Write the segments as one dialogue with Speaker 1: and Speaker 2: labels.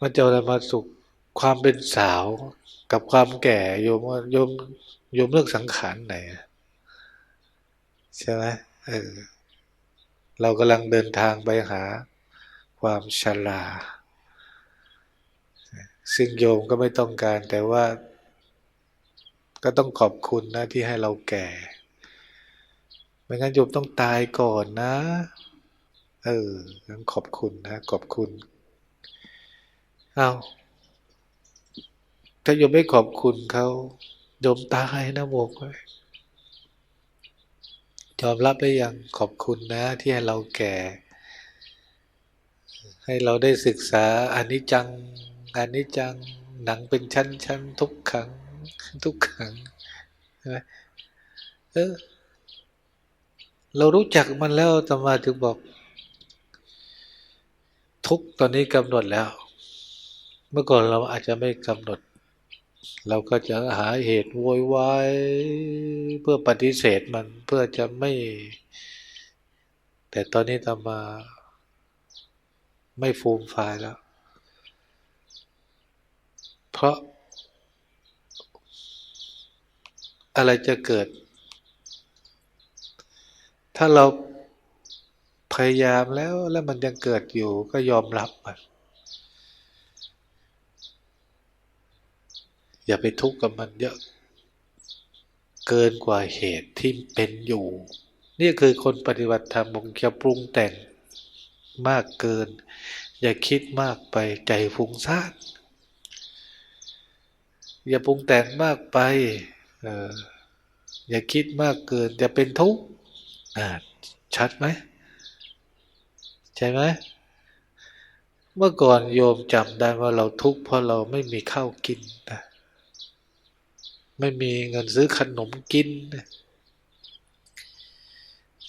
Speaker 1: มันจะอะไรมาสุขความเป็นสาวกับความแก่โยมว่าโยมโยมเลือกสังขารไหนใช่ไหมเออเรากำลังเดินทางไปหาความชราซึ่งโยมก็ไม่ต้องการแต่ว่า ก็ต้องขอบคุณนะที่ให้เราแก่ ไม่งั้นโยมต้องตายก่อนนะ เอองั้นขอบคุณนะ ขอบคุณ เอาถ้าโยมไม่ขอบคุณเขาโยมตายนะบอกไว้ยอมรับได้ยังขอบคุณนะ ที่ให้เราแก่ ให้เราได้ศึกษาอันิจจังอันิจจังหนังเป็นชั้นชั้นทุกขังทุกขังใช่ไหมเออเรารู้จักมันแล้วตมาถึงบอก ทุกตอนนี้กำหนดแล้ว เมื่อก่อนเราอาจจะไม่กำหนด เราก็จะหาเหตุโวยวายเพื่อปฏิเสธมันเพื่อจะไม่ แต่ตอนนี้ตามา ไม่ฟูมฟายแล้ว เพราะ อะไรจะเกิด ถ้าเราพยายามแล้วแล้วมันยังเกิดอยู่ก็ยอมรับมัน อย่าไปทุกข์กับมันเยอะ เกินกว่าเหตุที่เป็นอยู่ นี่คือคนปฏิบัติธรรมบอกอย่าปรุงแต่งมากเกิน อย่าคิดมากไปใจฟุ้งซ่านอย่าปรุงแต่งมากไปอออย่าคิดมากเกินจะเป็นทุกข์ชัดไหมใช่ไหมเมื่อก่อนโยมจำได้ว่าเราทุกข์เพราะเราไม่มีข้าวกินนะ ไม่มีเงินซื้อขนมกิน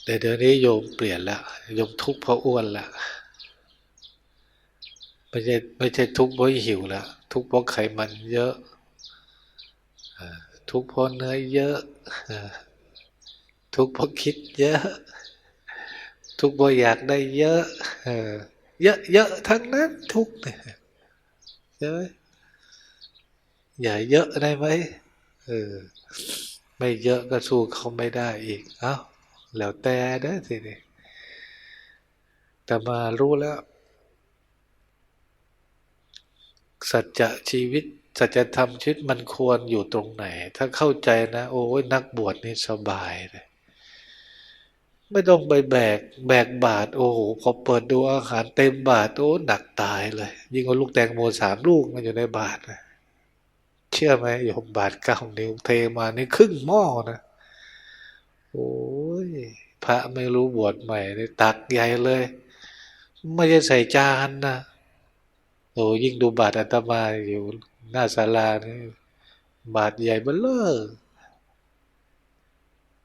Speaker 1: แต่เดี๋ยวนี้โยมเปลี่ยนละโยมทุกข์เพราะอ้วนละไม่ใช่ไม่ใช่ทุกข์เพราะหิวละทุกข์เพราะไขมันเยอะทุกข์เพราะเนื้อเยอะทุกข์เพราะคิดเยอะ ทุกข์เพราะอยากได้เยอะเยอะเยอะทั้งนั้นทุกข์เนี่ยใช่ไหมอย่าเยอะได้ไหม ออ ไม่เยอะก็สู้เขาไม่ได้อีก เอ้าแล้วแต่เด้อทีนี้แต่มารู้แล้ว สัจจะชีวิต สัจธรรมชีวิตมันควรอยู่ตรงไหน ถ้าเข้าใจนะ โอ้ยนักบวชนี่สบายเลยไม่ต้องไปแบก แบกบาท โอ้โหพอเปิดดูอาหารเต็มบาท โอ้หนักตายเลย ยิ่งเอาลูกแตงโมสามลูกมันอยู่ในบาทนะ เชื่อไหมโยมบาทเก้านิ้วเทมานี่ครึ่งหม้อนะโอ้ยพระไม่รู้บวชใหม่นี่ตักใหญ่เลย ไม่ใช่ใส่จานนะโอ้ยิ่งดูบาทอาตมาอยู่หน้าศาลานี่บาทใหญ่เบ้อเลอ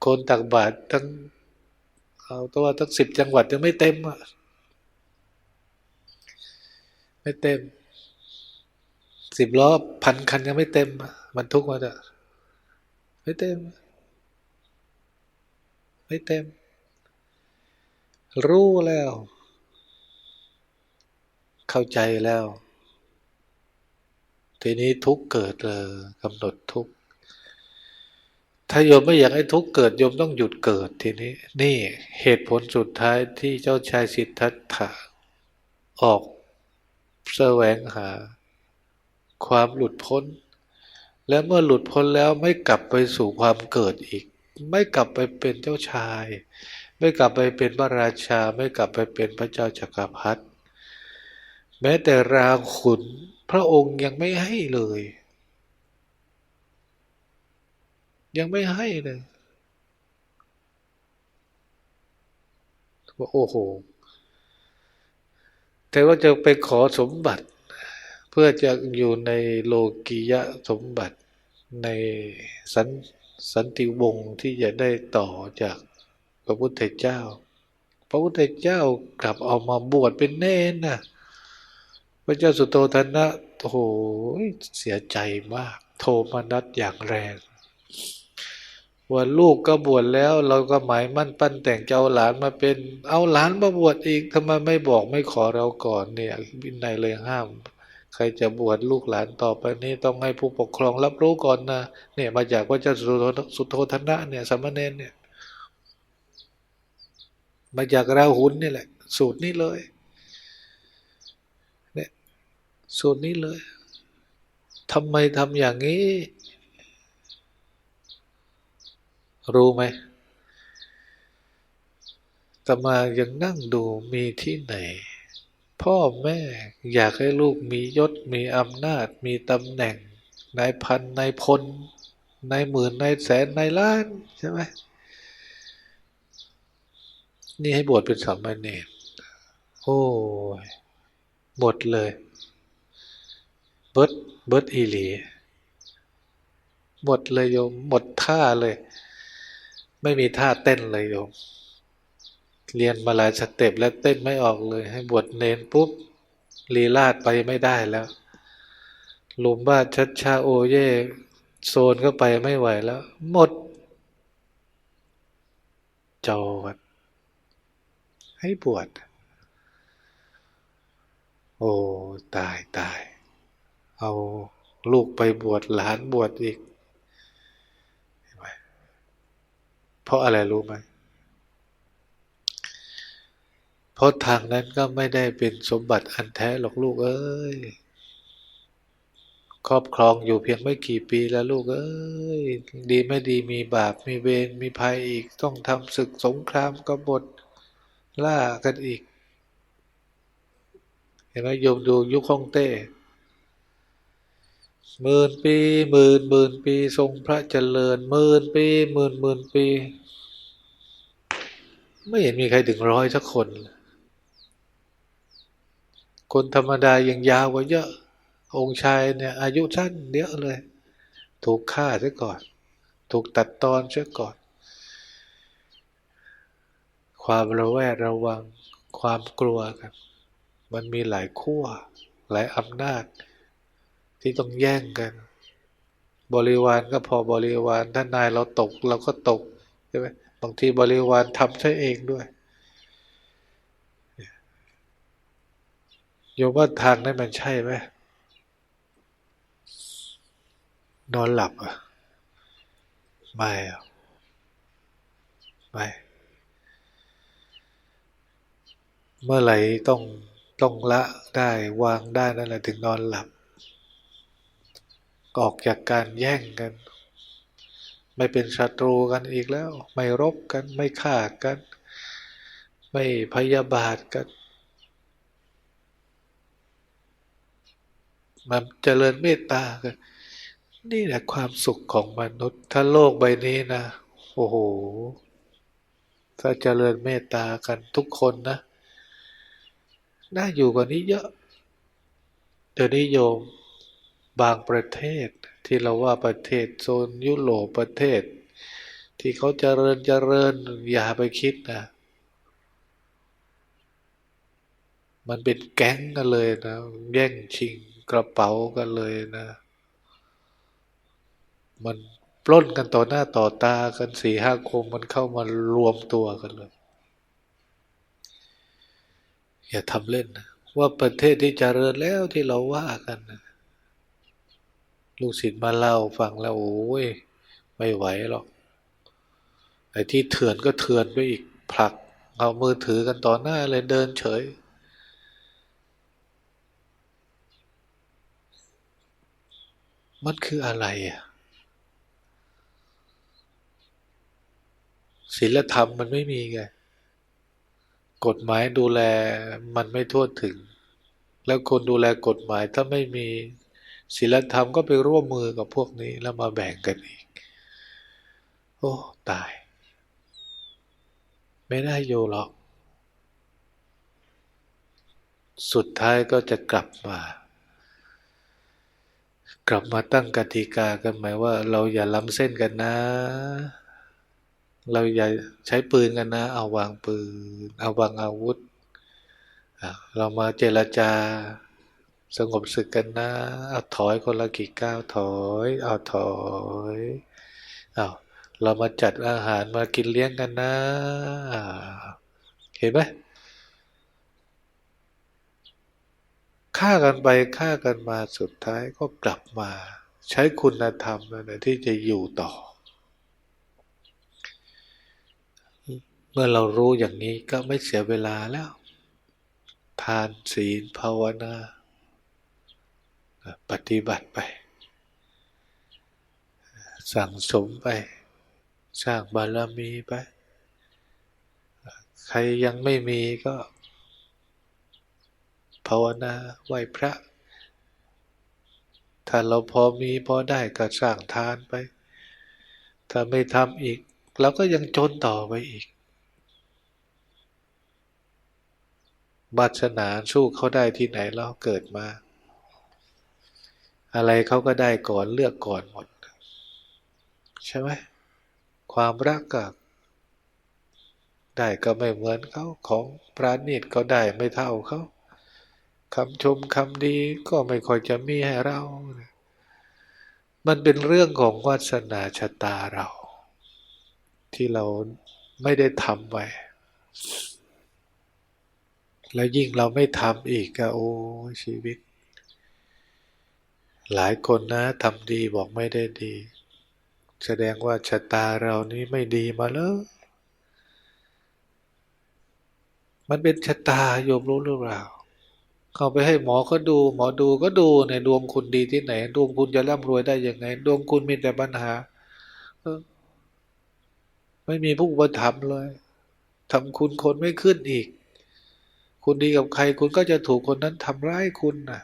Speaker 1: คนตักบาททั้งเอาตัวทั้งสิบจังหวัดยังไม่เต็มอะไม่เต็ม สิบล้อพันคันยังไม่เต็ม มันทุกมาจะไม่เต็ม ไม่เต็ม รู้แล้ว เข้าใจแล้ว ทีนี้ทุกเกิดเลยกำหนดทุกถ้าโยมไม่อยากให้ทุกเกิดโยมต้องหยุดเกิดทีนี้ นี่เหตุผลสุดท้ายที่เจ้าชายสิทธัตถะออกแสวงหา ความหลุดพ้น และเมื่อหลุดพ้นแล้วไม่กลับไปสู่ความเกิดอีก ไม่กลับไปเป็นเจ้าชาย ไม่กลับไปเป็นพระราชา ไม่กลับไปเป็นพระเจ้าจักรพรรดิแม้แต่ราขุนพระองค์ยังไม่ให้เลย ยังไม่ให้เลยว่าโอ้โห แต่ว่าจะไปขอสมบัติ พื่อจะอยู่ในโลกียะสมบัติในสันสันติวงศ์ที่จะได้ต่อจากพระพุทธเจ้า พระพุทธเจ้ากลับเอามาบวชเป็นเนนนะพระเจ้าสุโธทนะโอ้โหเสียใจมาก โทมนัสอย่างแรง ว่าลูกก็บวชแล้ว เราก็หมายมั่นปั้นแต่งเจ้าหลานมาเป็น เอาหลานมาบวชอีกทำไมไม่บอกไม่ขอเราก่อนเนี่ยวินัยเลยห้าม ใครจะบวชลูกหลานต่อไปนี้ต้องให้ผู้ปกครองรับรู้ก่อนนะเนี่ยมาจากพระเจ้าสุโธสุโธธนะเนี่ยสามเณรเนี่ยมาจากราหุลนี่แหละ สูตรนี้เลยเนี่ยสูตรนี้เลยทำไมทำอย่างนี้ รู้ไหมตมายังนั่งดูมีที่ไหน พ่อแม่อยากให้ลูกมียศมีอำนาจ มีตำแหน่งนายพันนายพลนายหมื่นนายแสนนายล้านใช่ไหมนี่ให้บวชเป็นสามเณรโอ้ยหมดเลย เบิดเบิดอีหลี หมดเลยโยม หมดท่าเลย ไม่มีท่าเต้นเลยโยม เรียนมาหลายสเต็ปแล้วเต้นไม่ออกเลย ให้บวชเนนปุ๊บลีลาดไปไม่ได้แล้วลุมบ้าชัดชาโอเย่โซนก็ไปไม่ไหวแล้ว หมดจอดให้บวชโอ้ตายตาย เอาลูกไปบวชหลานบวชอีกเห็นไหมเพราะอะไรรู้ไหม เพราะทางนั้นก็ไม่ได้เป็นสมบัติอันแท้หรอกลูกเอ้ย ครอบครองอยู่เพียงไม่กี่ปีแล้วลูกเอ้ย ดีไม่ดีมีบาปมีเวรมีภัยอีกต้องทำศึกสงครามกบฏล่ากันอีก เห็นไหมโยมดูยุคฮ่องเต้หมื่นปีหมื่นหมื่นปี ทรงพระเจริญหมื่นปีหมื่นหมื่นปี ไม่เห็นมีใครถึงร้อยสักคน คนธรรมดายังยาวกว่าเยอะ องค์ชายเนี่ย อายุสั้นเยอะเลย ถูกฆ่าซะก่อน ถูกตัดตอนซะก่อน ความระแวดระวัง ความกลัวกันมันมีหลายขั้ว หลายอำนาจ ที่ต้องแย่งกัน บริวารก็พอบริวารถ้านายเราตกเราก็ตกใช่ไหมบางทีบริวารทำใช้เองด้วย โยมว่าทางนั้นมันใช่ไหมนอนหลับอะ ไม่ไม่ เมื่อไหร่ต้องต้องละได้วางได้นั่นแหละถึงนอนหลับ ออกจากการแย่งกัน ไม่เป็นศัตรูกันอีกแล้ว ไม่รบกัน ไม่ฆ่ากัน ไม่พยาบาทกัน มันเจริญเมตตากัน นี่แหละความสุขของมนุษย์ ถ้าโลกใบนี้นะ โอ้โห ถ้าเจริญเมตตากันทุกคนนะ น่าอยู่กว่านี้เยอะ เดี๋ยวนี้โยมบางประเทศที่เราว่าประเทศโซนยุโรปประเทศ ที่เขาเจริญเจริญอย่าไปคิดนะมันเป็นแก๊งกันเลยนะ แย่งชิง กระเป๋ากันเลยนะ มันปล้นกันต่อหน้าต่อตากันสี่ห้าคมมันเข้ามารวมตัวกันเลย อย่าทำเล่นนะว่าประเทศที่เจริญแล้วที่เราว่ากันนะลูกศิษย์มาเล่าฟังแล้วโอ้ยไม่ไหวหรอกไอ้ที่เถื่อนก็เถื่อนไปอีกผลัก เอามือถือกันต่อหน้าเลยเดินเฉย มันคืออะไรอะศีลธรรมมันไม่มีไง กฎหมายดูแลมันไม่ทั่วถึง แล้วคนดูแลกฎหมายถ้าไม่มีศีลธรรมก็ไปร่วมมือกับพวกนี้แล้วมาแบ่งกันอีก โอ้ ตาย ไม่ได้โยหรอก สุดท้ายก็จะกลับมา กลับมาตั้งกติกากันหมายว่า เราอย่าล้ำเส้นกันนะ เราอย่าใช้ปืนกันนะ เอาวางปืน เอาวางอาวุธ เรามาเจรจาสงบศึกกันนะเอาถอยคนละกี่ก้าวถอย เอาถอยเอาเรามาจัดอาหารมากินเลี้ยงกันนะ เห็นไหม ฆ่ากันไปฆ่ากันมาสุดท้ายก็กลับมา ใช้คุณธรรมนั่นแหละที่จะอยู่ต่อ เมื่อเรารู้อย่างนี้ก็ไม่เสียเวลาแล้ว ทานศีลภาวนา ปฏิบัติไป สั่งสมไป สร้างบารมีไป ใครยังไม่มีก็ ภาวนาไหวพระ ถ้าเราพอมีพอได้ก็สร้างทานไป ถ้าไม่ทำอีกเราก็ยังจนต่อไปอีกบาสนาสู้เขาได้ที่ไหนเราเกิดมา อะไรเขาก็ได้ก่อนเลือกก่อนหมด ใช่ไหมความรักก็ได้ก็ไม่เหมือนเขาของปราณีตก็ได้ไม่เท่าเขา คำชมคำดีก็ไม่ค่อยจะมีให้เรา มันเป็นเรื่องของวาสนาชะตาเรา ที่เราไม่ได้ทำไว้ แล้วยิ่งเราไม่ทำอีกก็โอ้ชีวิต หลายคนนะทำดีบอกไม่ได้ดี แสดงว่าชะตาเรานี้ไม่ดีมาเลยมันเป็นชะตาโยมรู้หรือเปล่า เข้าไปให้หมอก็ดู หมอดูก็ดูในดวงคุณดีที่ไหน ดวงคุณจะร่ำรวยได้ยังไง ดวงคุณมีแต่ปัญหาไม่มีผู้อุปถัมภ์เลยทำคุณคนไม่ขึ้นอีก คุณดีกับใคร คุณก็จะถูกคนนั้นทำร้ายคุณนะ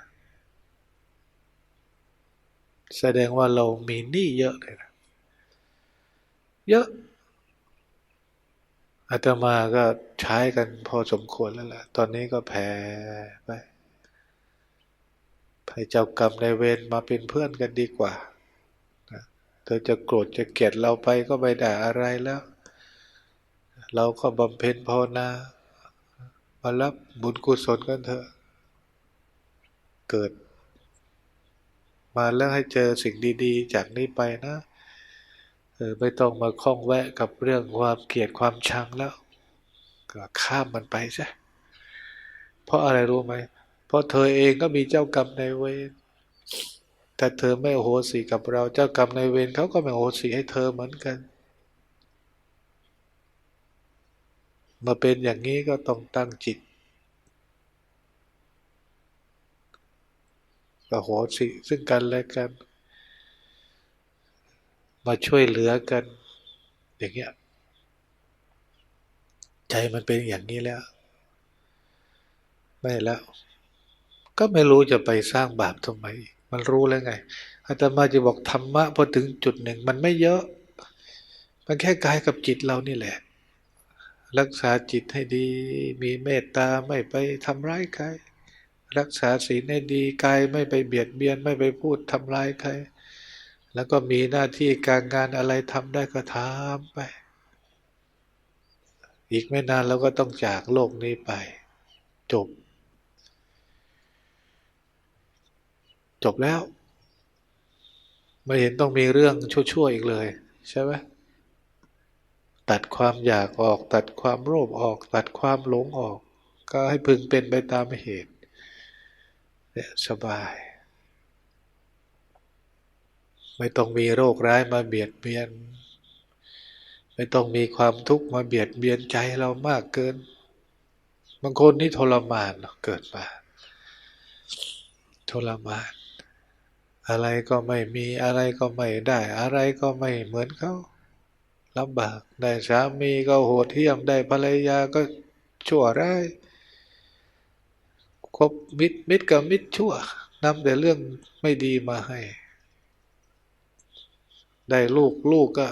Speaker 1: แสดงว่าเรามีหนี้เยอะเลยนะเยอะอาตมาก็ใช้กันพอสมควรแล้วล่ะ ตอนนี้ก็แผ่ไป ให้เจ้ากรรมในเวรมาเป็นเพื่อนกันดีกว่าเธอจะโกรธจะเกลียดเราไปก็ไม่ได้อะไรแล้ว เราก็บำเพ็ญภาวนา มารับบุญกุศลกันเถอะ เกิด มาแล้วให้เจอสิ่งดีๆ จากนี้ไปนะเออไม่ต้องมาคล้องแวะกับเรื่องความเกลียดความชังแล้ว ก็ข้ามมันไปใช่เพราะอะไรรู้ไหม เพราะเธอเองก็มีเจ้ากรรมในเวรแต่เธอไม่โหสีกับเรา เจ้ากรรมในเวรเขาก็ไม่โหสีให้เธอเหมือนกัน มาเป็นอย่างนี้ก็ต้องตั้งจิตก็โหสิซึ่งกันและกัน มาช่วยเหลือกัน อย่างเงี้ยใจมันเป็นอย่างนี้แล้ว ไม่แล้ว ก็ไม่รู้จะไปสร้างบาปทำไม มันรู้แล้วไงอาตมาจะบอกธรรมะพอถึงจุดหนึ่งมันไม่เยอะ มันแค่กายกับจิตเรานี่แหละ รักษาจิตให้ดี มีเมตตาไม่ไปทำร้ายใคร รักษาศีลให้ดีกายไม่ไปเบียดเบียนไม่ไปพูดทำร้ายใคร แล้วก็มีหน้าที่การงานอะไรทำได้ก็ทำไป อีกไม่นานเราก็ต้องจากโลกนี้ไป จบ จบแล้ว ไม่เห็นต้องมีเรื่องชั่วๆอีกเลย ใช่ไหมตัดความอยากออก ตัดความโลภออก ตัดความหลงออก ก็ให้พึงเป็นไปตามเหตุเนี่ยสบาย ไม่ต้องมีโรคร้ายมาเบียดเบียน ไม่ต้องมีความทุกข์มาเบียดเบียนใจเรามากเกิน บางคนนี่ทรมานเกิดมาทรมาน อะไรก็ไม่มีอะไรก็ไม่ได้ อะไรก็ไม่เหมือนเขาลำบากได้สามีก็โหดเหี้ยมได้ภรรยาก็ชั่วร้ายคบมิตรมิตรกับมิตรชั่วนำแต่เรื่องไม่ดีมาให้ ได้ลูกลูกก็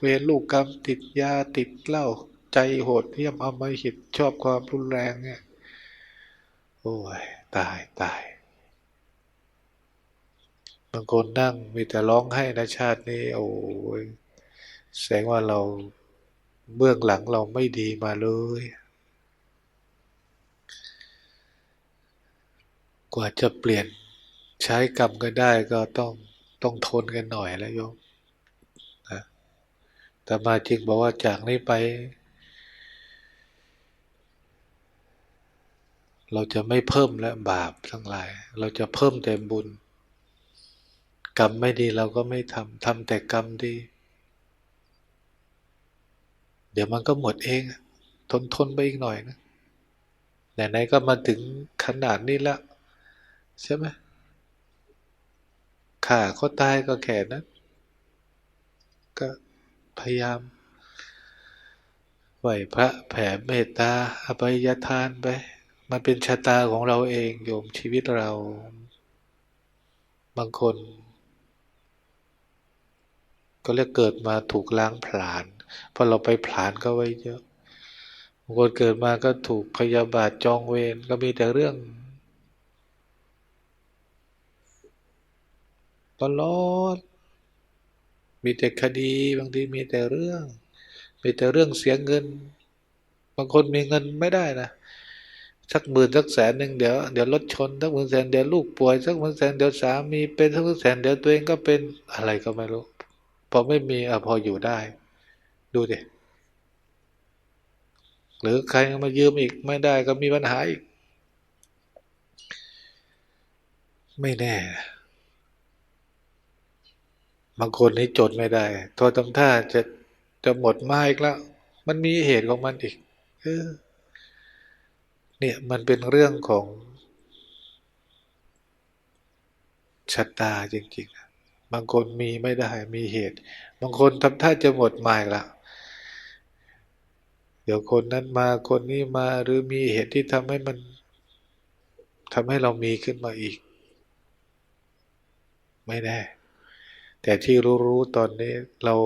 Speaker 1: เวรลูกกรรมติดยาติดเหล้าใจโหดเหี้ยมอมหิตชอบความรุนแรงเนี่ยโอ้ยตายตาย บางคนนั่งมีแต่ร้องให้ในชาตินี้ โอ้ยแสดงว่าเราเบื้องหลังเราไม่ดีมาเลย กว่าจะเปลี่ยนใช้กรรมก็ได้ก็ต้องต้องทนกันหน่อยแล้วโยมนะแต่มาจริงบอกว่าจากนี้ไป เราจะไม่เพิ่มและบาปทั้งหลาย เราจะเพิ่มแต่บุญ กรรมไม่ดีเราก็ไม่ทำทำแต่กรรมดี เดี๋ยวมันก็หมดเอง ทนทนไปอีกหน่อยนะไหนๆก็มาถึงขนาดนี้แล้ว ใช่ไหมข่าเขาตายก็แค่นั้นก็พยายามไหวพระแผ่เมตตาอภัยทานไป มันเป็นชะตาของเราเองโยมชีวิตเรา บางคน ก็เรียกเกิดมาถูกล้างผลาญพอเราไปผลาญก็ไว้เยอะบางคนเกิดมาก็ถูกพยาบาทจองเวรก็มีแต่เรื่องตลอดมีแต่คดีบางทีมีแต่เรื่อง มีแต่เรื่องเสียเงิน บางคนมีเงินไม่ได้นะสักหมื่นสักแสนหนึ่งเดี๋ยวเดี๋ยวรถชนสักหมื่นแสนเดี๋ยวลูกป่วยสักหมื่นแสนเดี๋ยวสามีเป็นสักหมื่นแสนเดี๋ยวตัวเองก็เป็นอะไรก็ไม่รู้ พอไม่มีอพออยู่ได้ ดูดิหรือใครมายืมอีกไม่ได้ก็มีปัญหาอีก ไม่แน่บางคนนี่จดไม่ได้ทอทำท่าจะจะหมดมาอีกแล้ว มันมีเหตุของมันอีกเออเนี่ยมันเป็นเรื่องของชะตาจริง ๆ บางคนมีไม่ได้มีเหตุ บางคนทำท่าจะหมดหมาอีกแล้วเดี๋ยวคนนั้นมาคนนี้มาหรือมีเหตุที่ทำให้มันทำให้เรามีขึ้นมาอีก ไม่แน่ แต่ที่รู้ๆตอนนี้เรา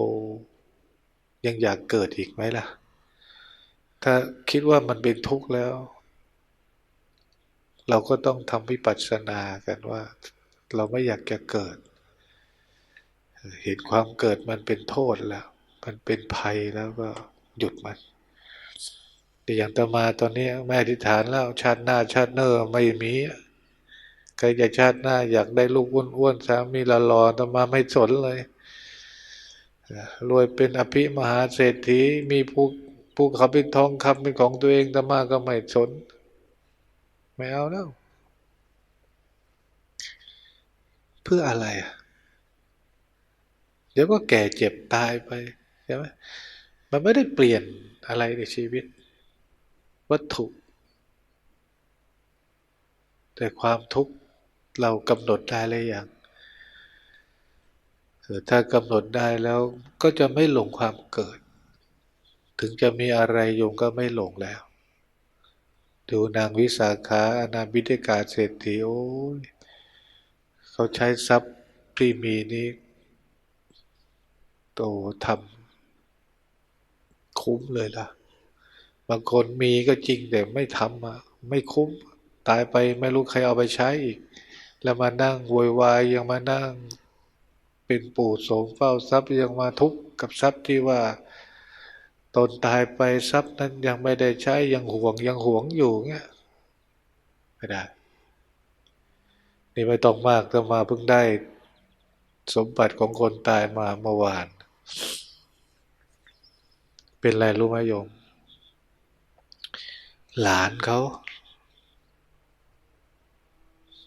Speaker 1: ยังอยากเกิดอีกไหมล่ะ ถ้าคิดว่ามันเป็นทุกข์แล้ว เราก็ต้องทำวิปัสสนากันว่า เราไม่อยากจะเกิด เห็นความเกิดมันเป็นโทษแล้ว มันเป็นภัยแล้วก็หยุดมันแต่อย่างตมาตอนนี้แม่อธิษฐานแล้วชาติหน้าชาติเนอร์ไม่มีใครจะชาติหน้าอยากได้ลูกอ้วนๆสามีละลอตมาไม่สนเลยรวยเป็นอภิมหาเศรษฐีมีภูภูเขาเป็นทองคำเป็นของตัวเองตมาก็ไม่สน ไม่เอาแล้ว เพื่ออะไรอะ เดี๋ยวก็แก่เจ็บตายไปใช่ไหมมันไม่ได้เปลี่ยนอะไรในชีวิต วัตถุ แต่ความทุกข์เรากำหนดได้เลยอย่างถ้ากำหนดได้แล้วก็จะไม่หลงความเกิด ถึงจะมีอะไรโยมก็ไม่หลงแล้ว ดูนางวิสาขาอนาบิเดกาเศรษฐีโอ้ยเขาใช้ทรัพย์ที่มีนี้ โตทำคุ้มเลยล่ะ บางคนมีก็จริงแต่ไม่ทำอะไม่คุ้ม ตายไปไม่รู้ใครเอาไปใช้อีก แล้วมานั่งโวยวายยังมานั่ง เป็นปู่โสมเฝ้าทรัพย์ยังมาทุกข์กับทรัพย์ที่ว่าตนตายไปทรัพย์นั้นยังไม่ได้ใช้ยังห่วงยังห่วงอยู่เงี้ยไม่ได้ นี่ไม่ต้องมากแต่มาเพิ่งได้สมบัติของคนตายมาเมื่อวาน เป็นไรรู้ไหมโยม หลานเขา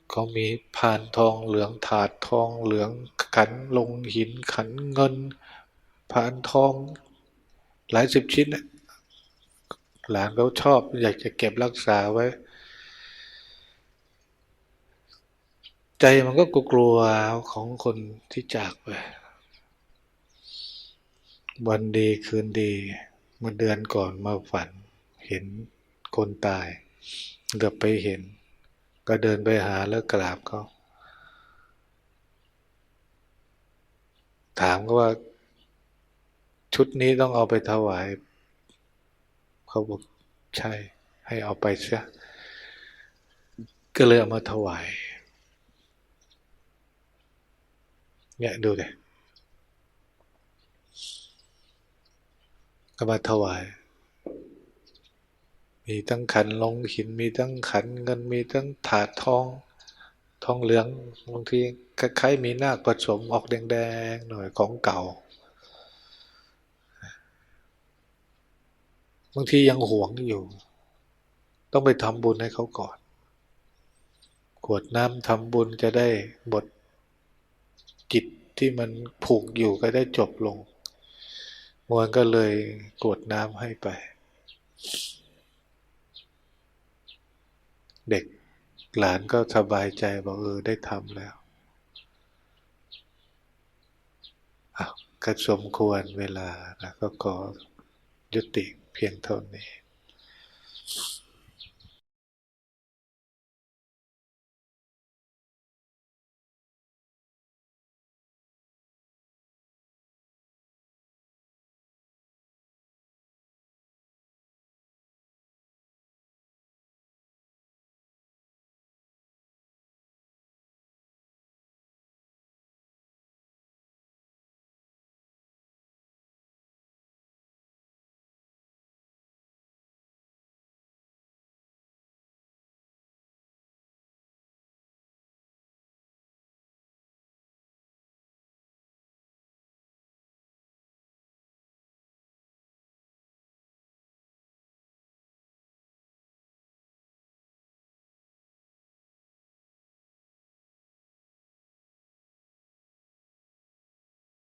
Speaker 1: เขามีพานทองเหลืองถาดทองเหลืองขันลงหินขันเงินพานทอง หลายสิบชิ้นหลานเขาชอบอยากจะเก็บรักษาไว้ ใจมันก็กลัวของคนที่จากไป วันดีคืนดีเมื่อเดือนก่อนมาฝัน เห็นคนตายเกือบไปเห็น ก็เดินไปหาแล้วกราบเขาถามก็ว่าชุดนี้ต้องเอาไปถวาย เขาบอกใช่ ให้เอาไปเสียก็เลยเอามาถวาย เนี่ยดูเลย ก็มาถวาย มีทั้งขันลงหิน มีทั้งขันเงิน มีทั้งถาดทอง ทองเหลือง บางทีคล้ายๆมีนาคผสมออกแดงๆหน่อยของเก่า บางทียังหวงอยู่ ต้องไปทำบุญให้เขาก่อนกรวดน้ำทำบุญจะได้หมดกิจที่มันผูกอยู่ก็ได้จบลง มวนก็เลยกรวดน้ำให้ไป เด็กหลานก็สบายใจบอกเออได้ทำแล้วอ้าวก็สมควรเวลานะก็ขอยุติเพียงเท่านี้